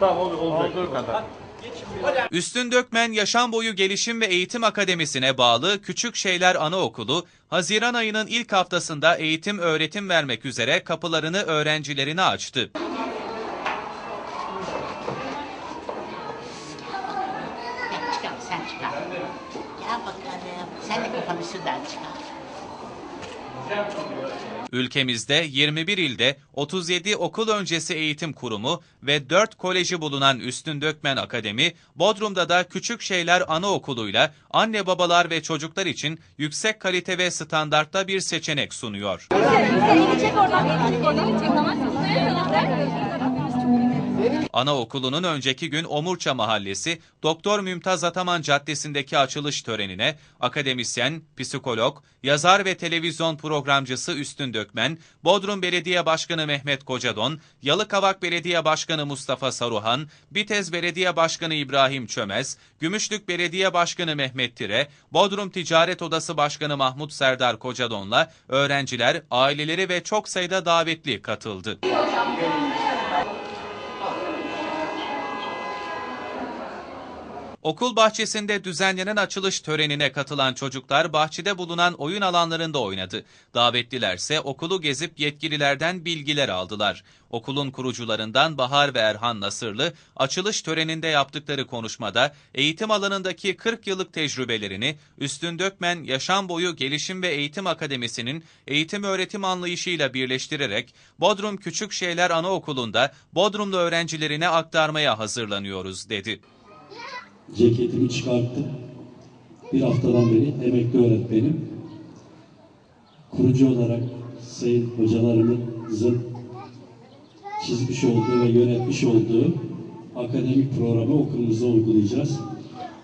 Tamam olur, olacak. Olduğu kadar. Üstün Dökmen Yaşam Boyu Gelişim ve Eğitim Akademisi'ne bağlı Küçük Şeyler Anaokulu, Haziran ayının ilk haftasında eğitim öğretim vermek üzere kapılarını öğrencilerine açtı. Sen çıkar. Gel bakalım. Sen de kafanı şuradan çıkar. Ülkemizde 21 ilde 37 okul öncesi eğitim kurumu ve 4 koleji bulunan Üstün Dökmen Akademi, Bodrum'da da Küçük Şeyler Anaokulu'yla anne babalar ve çocuklar için yüksek kalite ve standartta bir seçenek sunuyor. Anaokulunun önceki gün Omurça Mahallesi Doktor Mümtaz Ataman Caddesi'ndeki açılış törenine akademisyen, psikolog, yazar ve televizyon programcısı Üstün Dökmen, Bodrum Belediye Başkanı Mehmet Kocadon, Yalıkavak Belediye Başkanı Mustafa Saruhan, Bitez Belediye Başkanı İbrahim Çömez, Gümüşlük Belediye Başkanı Mehmet Tire, Bodrum Ticaret Odası Başkanı Mahmut Serdar Kocadon'la öğrenciler, aileleri ve çok sayıda davetli katıldı. Okul bahçesinde düzenlenen açılış törenine katılan çocuklar bahçede bulunan oyun alanlarında oynadı. Davetlilerse okulu gezip yetkililerden bilgiler aldılar. Okulun kurucularından Bahar ve Erhan Nasırlı açılış töreninde yaptıkları konuşmada eğitim alanındaki 40 yıllık tecrübelerini Üstün Dökmen Yaşam Boyu Gelişim ve Eğitim Akademisi'nin eğitim öğretim anlayışıyla birleştirerek Bodrum Küçük Şeyler Anaokulu'nda Bodrumlu öğrencilerine aktarmaya hazırlanıyoruz dedi. Ceketimi çıkarttım. Bir haftadan beri emekli öğretmenim. Kurucu olarak sayın hocalarımızın çizmiş olduğu ve yönetmiş olduğu akademik programı okulumuzda uygulayacağız.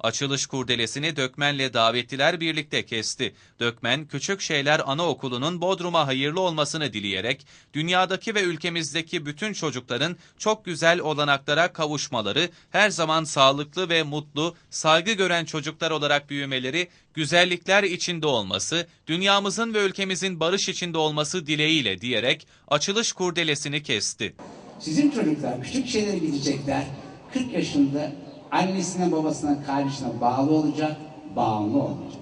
Açılış kurdelesini Dökmen'le davetliler birlikte kesti. Dökmen, Küçük Şeyler Anaokulu'nun Bodrum'a hayırlı olmasını dileyerek, dünyadaki ve ülkemizdeki bütün çocukların çok güzel olanaklara kavuşmaları, her zaman sağlıklı ve mutlu, saygı gören çocuklar olarak büyümeleri, güzellikler içinde olması, dünyamızın ve ülkemizin barış içinde olması dileğiyle diyerek açılış kurdelesini kesti. Sizin çocuklar küçük şeylere gidecekler. 40 yaşında annesine babasına kardeşine bağlı olacak, bağımlı olmayacak.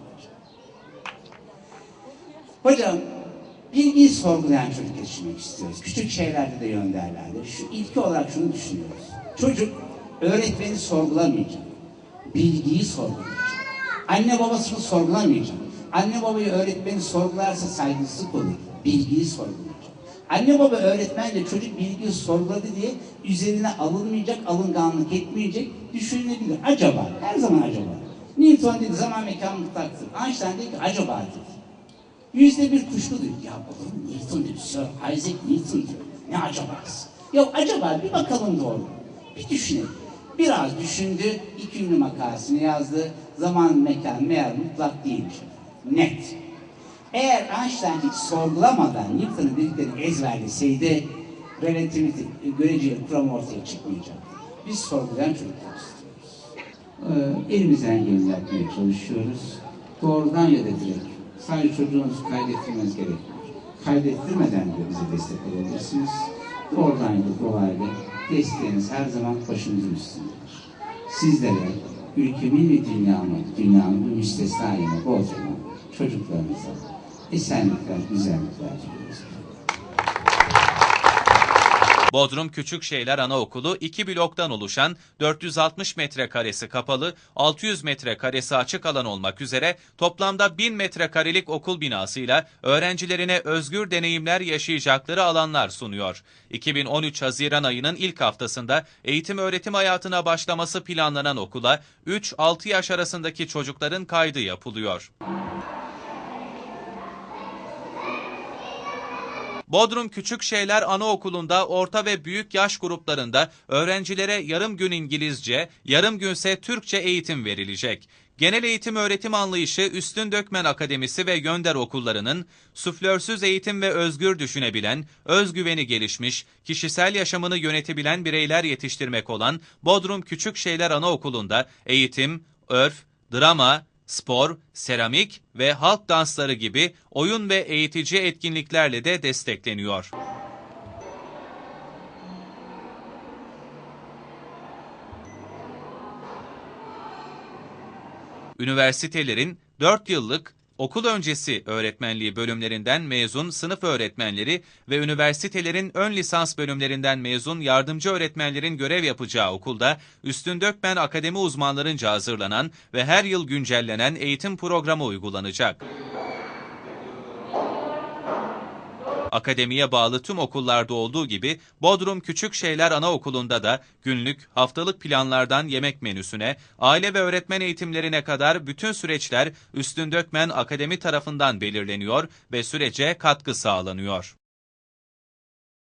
Hocam bilgiyi sorgulayan çocuk yetiştirmek istiyoruz. Küçük şeylerde de yönderlerde. Şu ilki olarak şunu düşünüyoruz. Çocuk öğretmeni sorgulamayacak. Bilgiyi sorgulayacak. Anne babasını sorgulamayacak. Anne babayı öğretmeni sorgularsa saygısızlık olur. Bilgiyi sorgulayacak. Anne baba öğretmenle çocuk bilgiyi sorguladı diye üzerine alınmayacak, alınganlık etmeyecek, düşünülebilir. Acaba, her zaman acaba. Newton dedi zaman mekan mutlaktır. Einstein dedi ki acaba dedi. Yüzde bir kuşku. Ya olur mu Newton diyor. Sir Isaac Newton diyor. Ne acabası? Ya acaba bir bakalım doğru. Bir düşünelim. Biraz düşündü, iki ünlü makalesini yazdı. Zaman, mekan, meğer mutlak değilmiş. Net. Eğer Einstein hiç sorgulamadan Newton'un dediklerini ezberleseydi relativite, göreceli kuram ortaya çıkmayacaktı. Biz sorgulayan çocuklar. Ee, elimizden geleni yapmaya çalışıyoruz. Doğrudan ya da direkt. Sadece çocuğunuzu kaydettirmeniz gerekmiyor. Kaydettirmeden de bize destek olabilirsiniz. Doğrudan ya da dolaylı desteğiniz her zaman başımızın üstündedir. Sizlere, ülkemin ve dünyamın, dünyanın bu müstesna yerine Bodrum'a, çocuklarınıza esenlikler, güzellikler diliyoruz. Bodrum Küçük Şeyler Anaokulu iki bloktan oluşan 460 metrekaresi kapalı, 600 metrekaresi açık alan olmak üzere toplamda 1000 metrekarelik okul binasıyla öğrencilerine özgür deneyimler yaşayacakları alanlar sunuyor. 2013 Haziran ayının ilk haftasında eğitim öğretim hayatına başlaması planlanan okula 3-6 yaş arasındaki çocukların kaydı yapılıyor. Bodrum Küçük Şeyler Anaokulu'nda orta ve büyük yaş gruplarında öğrencilere yarım gün İngilizce, yarım günse Türkçe eğitim verilecek. Genel eğitim öğretim anlayışı Üstün Dökmen Akademisi ve Gönder okullarının suflörsüz eğitim ve özgür düşünebilen, özgüveni gelişmiş, kişisel yaşamını yönetebilen bireyler yetiştirmek olan Bodrum Küçük Şeyler Anaokulu'nda eğitim, örf, drama, spor, seramik ve halk dansları gibi oyun ve eğitici etkinliklerle de destekleniyor. Üniversitelerin 4 yıllık okul öncesi öğretmenliği bölümlerinden mezun sınıf öğretmenleri ve üniversitelerin ön lisans bölümlerinden mezun yardımcı öğretmenlerin görev yapacağı okulda Üstün Dökmen Akademi uzmanlarınca hazırlanan ve her yıl güncellenen eğitim programı uygulanacak. Akademiye bağlı tüm okullarda olduğu gibi Bodrum Küçük Şeyler Anaokulu'nda da günlük, haftalık planlardan yemek menüsüne, aile ve öğretmen eğitimlerine kadar bütün süreçler Üstün Dökmen Akademi tarafından belirleniyor ve sürece katkı sağlanıyor.